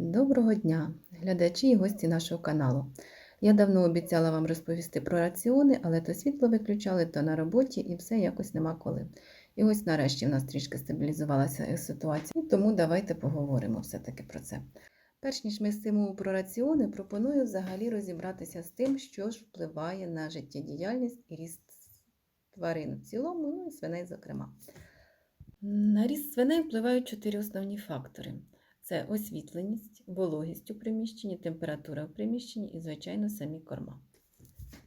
Доброго дня, глядачі і гості нашого каналу. Я давно обіцяла вам розповісти про раціони, але то світло виключали, то на роботі і все якось нема коли. І ось нарешті в нас трішки стабілізувалася ситуація, тому давайте поговоримо все-таки про це. Перш ніж ми стиму про раціони, пропоную взагалі розібратися з тим, що ж впливає на життєдіяльність і ріст тварин в цілому, ну і свиней, зокрема. На ріст свиней впливають чотири основні фактори. Це освітленість, вологість у приміщенні, температура в приміщенні і, звичайно, самі корма.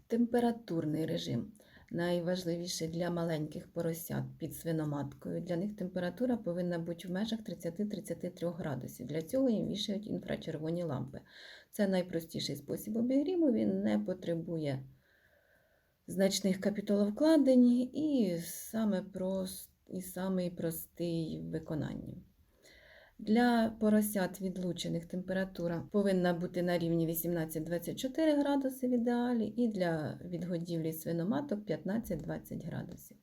Температурний режим найважливіший для маленьких поросят під свиноматкою. Для них температура повинна бути в межах 30-33 градусів. Для цього їм вішають інфрачервоні лампи. Це найпростіший спосіб обігріву, він не потребує значних капіталовкладень і саме прост, і самий простий в виконанні. Для поросят відлучених температура повинна бути на рівні 18-24 градуси в ідеалі, і для відгодівлі свиноматок 15-20 градусів.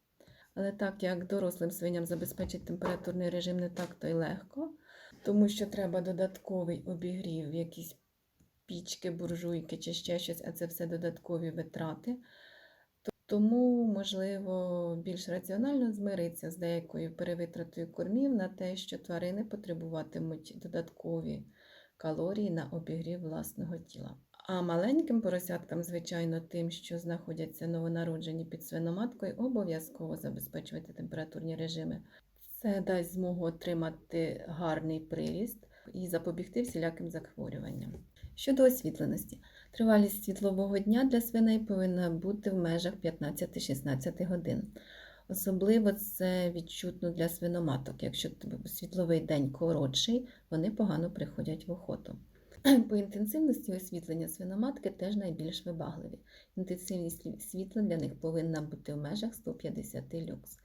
Але так як дорослим свиням забезпечити температурний режим не так то й легко, тому що треба додатковий обігрів, якісь пічки, буржуйки чи ще щось, а це все додаткові витрати. Тому, можливо, більш раціонально змиритися з деякою перевитратою кормів на те, що тварини потребуватимуть додаткові калорії на обігрів власного тіла. А маленьким поросяткам, звичайно, тим, що знаходяться новонароджені під свиноматкою, обов'язково забезпечувати температурні режими. Це дасть змогу отримати гарний приріст і запобігти всіляким захворюванням. Щодо освітленості, тривалість світлового дня для свиней повинна бути в межах 15-16 годин. Особливо це відчутно для свиноматок. Якщо світловий день коротший, вони погано приходять в охоту. По інтенсивності освітлення свиноматки теж найбільш вибагливі. Інтенсивність світла для них повинна бути в межах 150 люкс.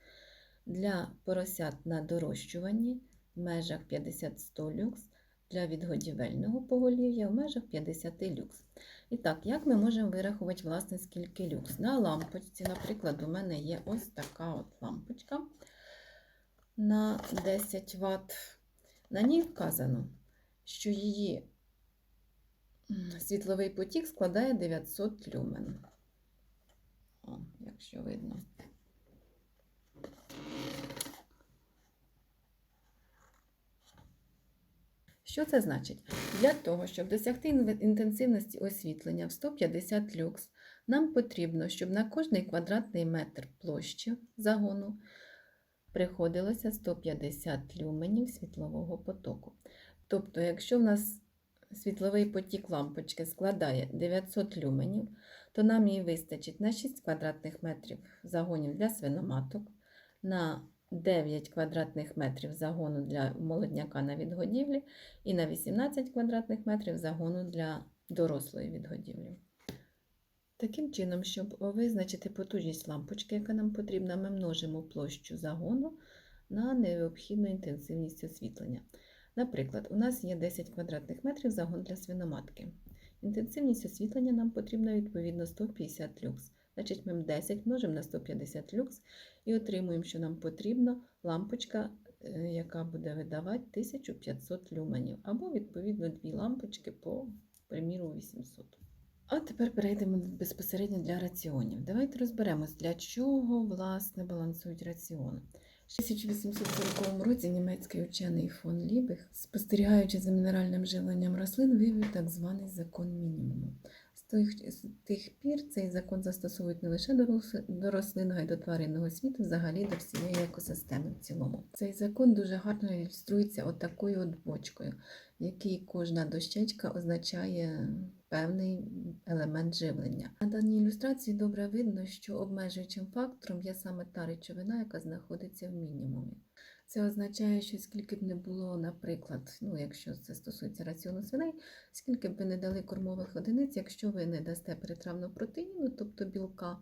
Для поросят на дорощуванні в межах 50-100 люкс для відгодівельного поголів'я в межах 50 люкс. І так, як ми можемо вирахувати, власне, скільки люкс? На лампочці, наприклад, у мене є ось така от лампочка на 10 Вт. На ній вказано, що її світловий потік складає 900 люмен. О, якщо видно. Що це значить? Для того, щоб досягти інтенсивності освітлення в 150 люкс, нам потрібно, щоб на кожний квадратний метр площі загону приходилося 150 люменів світлового потоку. Тобто, якщо в нас світловий потік лампочки складає 900 люменів, то нам її вистачить на 6 квадратних метрів загонів для свиноматок, на 9 квадратних метрів загону для молодняка на відгодівлі і на 18 квадратних метрів загону для дорослої відгодівлі. Таким чином, щоб визначити потужність лампочки, яка нам потрібна, ми множимо площу загону на необхідну інтенсивність освітлення. Наприклад, у нас є 10 квадратних метрів загон для свиноматки. Інтенсивність освітлення нам потрібна відповідно 150 люкс. Значить, ми 10 множимо на 150 люкс і отримуємо, що нам потрібна лампочка, е, яка буде видавати 1500 люменів, або, відповідно, дві лампочки по приміру 800. А тепер перейдемо безпосередньо для раціонів. Давайте розберемось, для чого власне балансують раціони. В 1840 році німецький учений фон Лібех, спостерігаючи за мінеральним живленням рослин, вивів так званий закон мінімуму. З тих пір цей закон застосовують не лише до рослинного і до тваринного світу, взагалі до всієї екосистеми в цілому. Цей закон дуже гарно ілюструється отакою от бочкою, в якій кожна дощечка означає певний елемент живлення. На даній ілюстрації добре видно, що обмежуючим фактором є саме та речовина, яка знаходиться в мінімумі. Це означає, що скільки б не було, наприклад, ну, якщо це стосується раціону свиней, скільки б ви не дали кормових одиниць, якщо ви не дасте перетравну протеїну, тобто білка,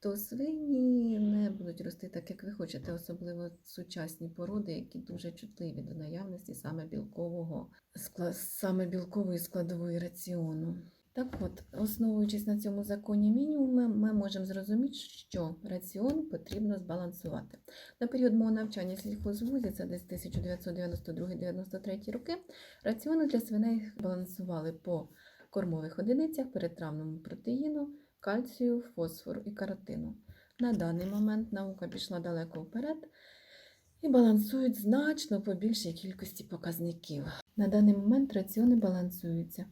то свині не будуть рости так, як ви хочете, особливо сучасні породи, які дуже чутливі до наявності саме білкового саме білкової складової раціону. Так от, основуючись на цьому законі мінімуму, ми можемо зрозуміти, що раціон потрібно збалансувати. На період мого навчання в сільхозвузі, це десь 1992-93 роки, раціони для свиней балансували по кормових одиницях, передтравному протеїну, кальцію, фосфору і каротину. На даний момент наука пішла далеко вперед і балансують значно по більшій кількості показників. На даний момент раціони балансуються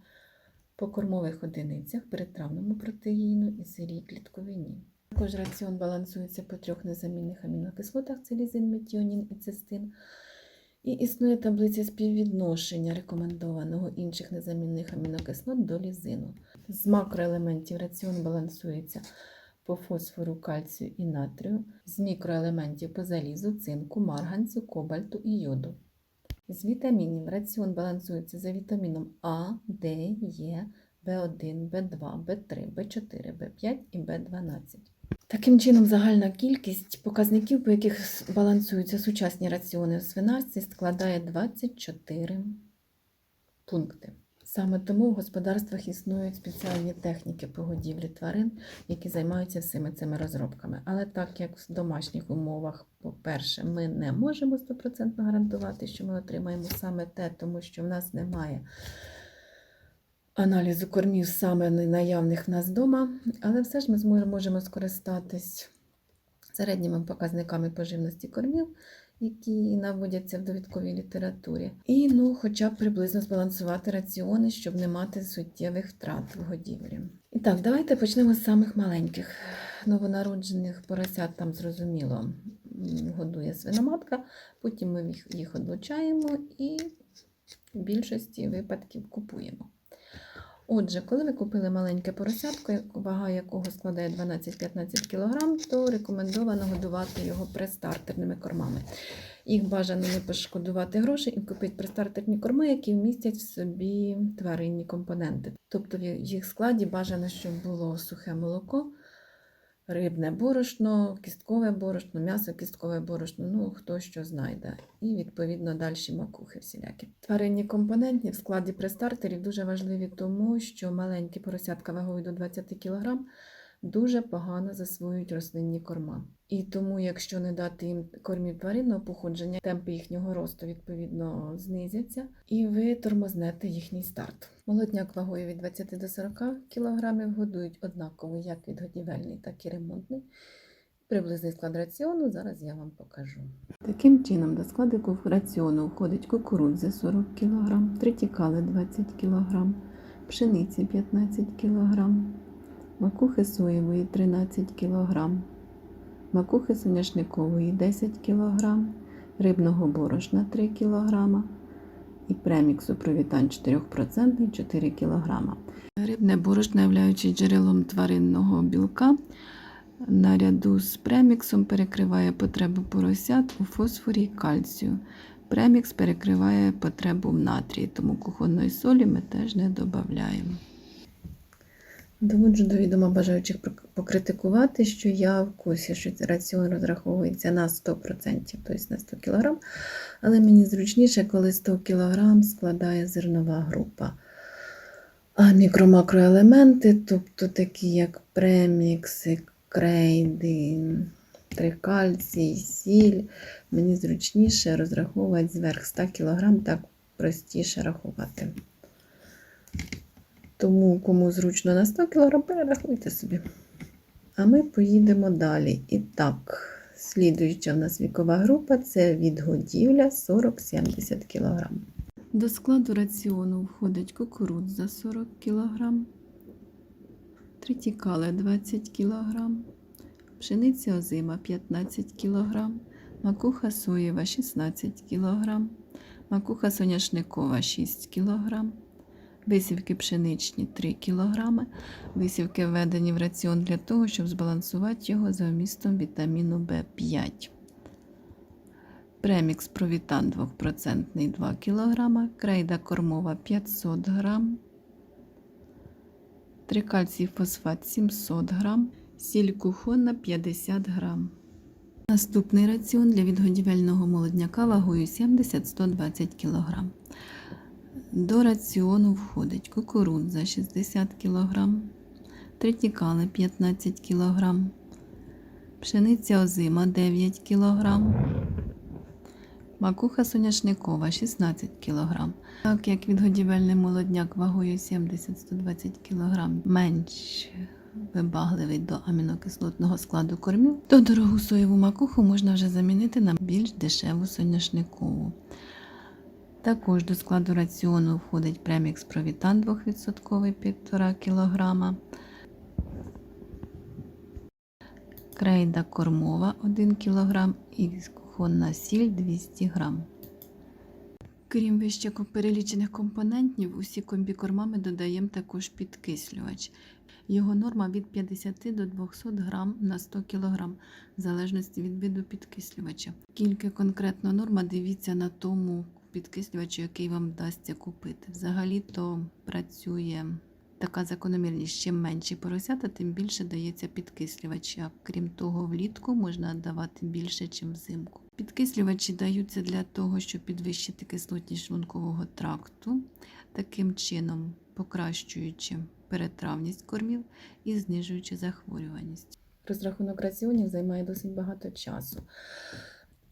по кормових одиницях, передтравному протеїну і сирій клітковині. Також раціон балансується по трьох незамінних амінокислотах це лізин, метіонін і цистин. І існує таблиця співвідношення рекомендованого інших незамінних амінокислот до лізину. З макроелементів раціон балансується по фосфору, кальцію і натрію, з мікроелементів по залізу, цинку, марганцю, кобальту і йоду. З вітамінів раціон балансується за вітаміном А, Д, Е, В1, В2, В3, В4, В5 і В12. Таким чином, загальна кількість показників, по яких балансуються сучасні раціони у свинарстві, складає 24 пункти. Саме тому в господарствах існують спеціальні техніки по годівлі тварин, які займаються всіми цими розробками. Але так як в домашніх умовах, по-перше, ми не можемо 100% гарантувати, що ми отримаємо саме те, тому що в нас немає аналізу кормів саме наявних в нас вдома, але все ж ми можемо скористатись середніми показниками поживності кормів, які наводяться в довідковій літературі. І ну, хоча б приблизно збалансувати раціони, щоб не мати суттєвих втрат в годівлі. І так, давайте почнемо з самих маленьких. Новонароджених поросят там зрозуміло годує свиноматка, потім ми їх, одлучаємо і в більшості випадків купуємо. Отже, коли ви купили маленьке поросятко, вага якого складає 12-15 кг, то рекомендовано годувати його престартерними кормами. Їх бажано не пошкодувати гроші і купити престартерні корми, які вмістять в собі тваринні компоненти. Тобто в їх складі бажано, щоб було сухе молоко, рибне борошно, кісткове борошно, м'ясо, кісткове борошно, ну хто що знайде. І відповідно далі макухи всілякі. Тваринні компонентні в складі престартерів дуже важливі, тому що маленькі поросятка вагою до 20 кг дуже погано засвоюють рослинні корма. І тому, якщо не дати їм кормів тваринного походження, темпи їхнього росту відповідно знизяться, і ви тормознете їхній старт. Молодняк вагою від 20 до 40 кг годують однаково як відгодівельний, так і ремонтний. Приблизний склад раціону зараз я вам покажу. Таким чином, до складу раціону входить кукурудза 40 кг, тритікали 20 кг, пшениці 15 кг, макухи соєвої 13 кг, макухи соняшникової 10 кг, рибного борошна 3 кг і преміксу провітань 4% 4 кг. Рибне борошно, являючись джерелом тваринного білка, наряду з преміксом перекриває потребу поросят у фосфорі і кальцію. Премікс перекриває потребу в натрії, тому кухонної солі ми теж не додаємо. Доводжу до відома бажаючих покритикувати, що я в курсі, що раціон розраховується на 100%, тобто на 100 кг, але мені зручніше, коли 100 кг складає зернова група. А мікро-макроелементи, тобто такі як премікси, крейди, трикальцій, сіль, мені зручніше розраховувати зверх 100 кг, так простіше рахувати. Тому, кому зручно на 100 кг, перерахуйте собі. А ми поїдемо далі. І так, слідуюча в нас вікова група це відгодівля 40-70 кг. До складу раціону входить кукурудза 40 кг, тритікале 20 кг, пшениця озима 15 кг, макуха соєва 16 кг, макуха соняшникова 6 кг, висівки пшеничні 3 кг, висівки введені в раціон для того, щоб збалансувати його за вмістом вітаміну В5. Премікс провітан 2% 2 кг, крейда кормова 500 г, трикальцій фосфат 700 г, сіль кухонна 50 г. Наступний раціон для відгодівельного молодняка вагою 70-120 кг. До раціону входить кукурудза 60 кг, тритікали 15 кг, пшениця озима 9 кг, макуха соняшникова 16 кг. Так як відгодівельний молодняк вагою 70-120 кг менш вибагливий до амінокислотного складу кормів, то дорогу соєву макуху можна вже замінити на більш дешеву соняшникову. Також до складу раціону входить премікс провітан 2% 1,5 кг, крейда кормова 1 кг і кухонна сіль 200 г. Крім вище перелічених компонентів, усі комбікормами додаємо також підкислювач. Його норма від 50 до 200 г на 100 кг, в залежності від виду підкислювача. Тільки конкретно норма дивіться на тому підкислювачу, який вам вдасться купити. Взагалі-то працює така закономірність, чим менші поросята, тим більше дається підкислювач. А крім того, влітку можна давати більше, ніж взимку. Підкислювачі даються для того, щоб підвищити кислотність шлункового тракту, таким чином покращуючи перетравність кормів і знижуючи захворюваність. Розрахунок раціонів займає досить багато часу.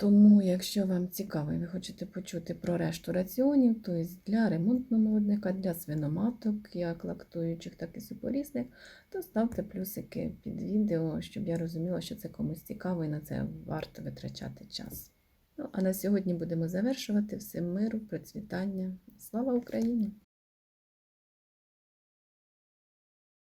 Тому, якщо вам цікаво і ви хочете почути про решту раціонів, то для ремонтного молодника, для свиноматок, як лактуючих, так і супорісних, то ставте плюсики під відео, щоб я розуміла, що це комусь цікаво і на це варто витрачати час. Ну, а на сьогодні будемо завершувати. Всім миру, процвітання. Слава Україні!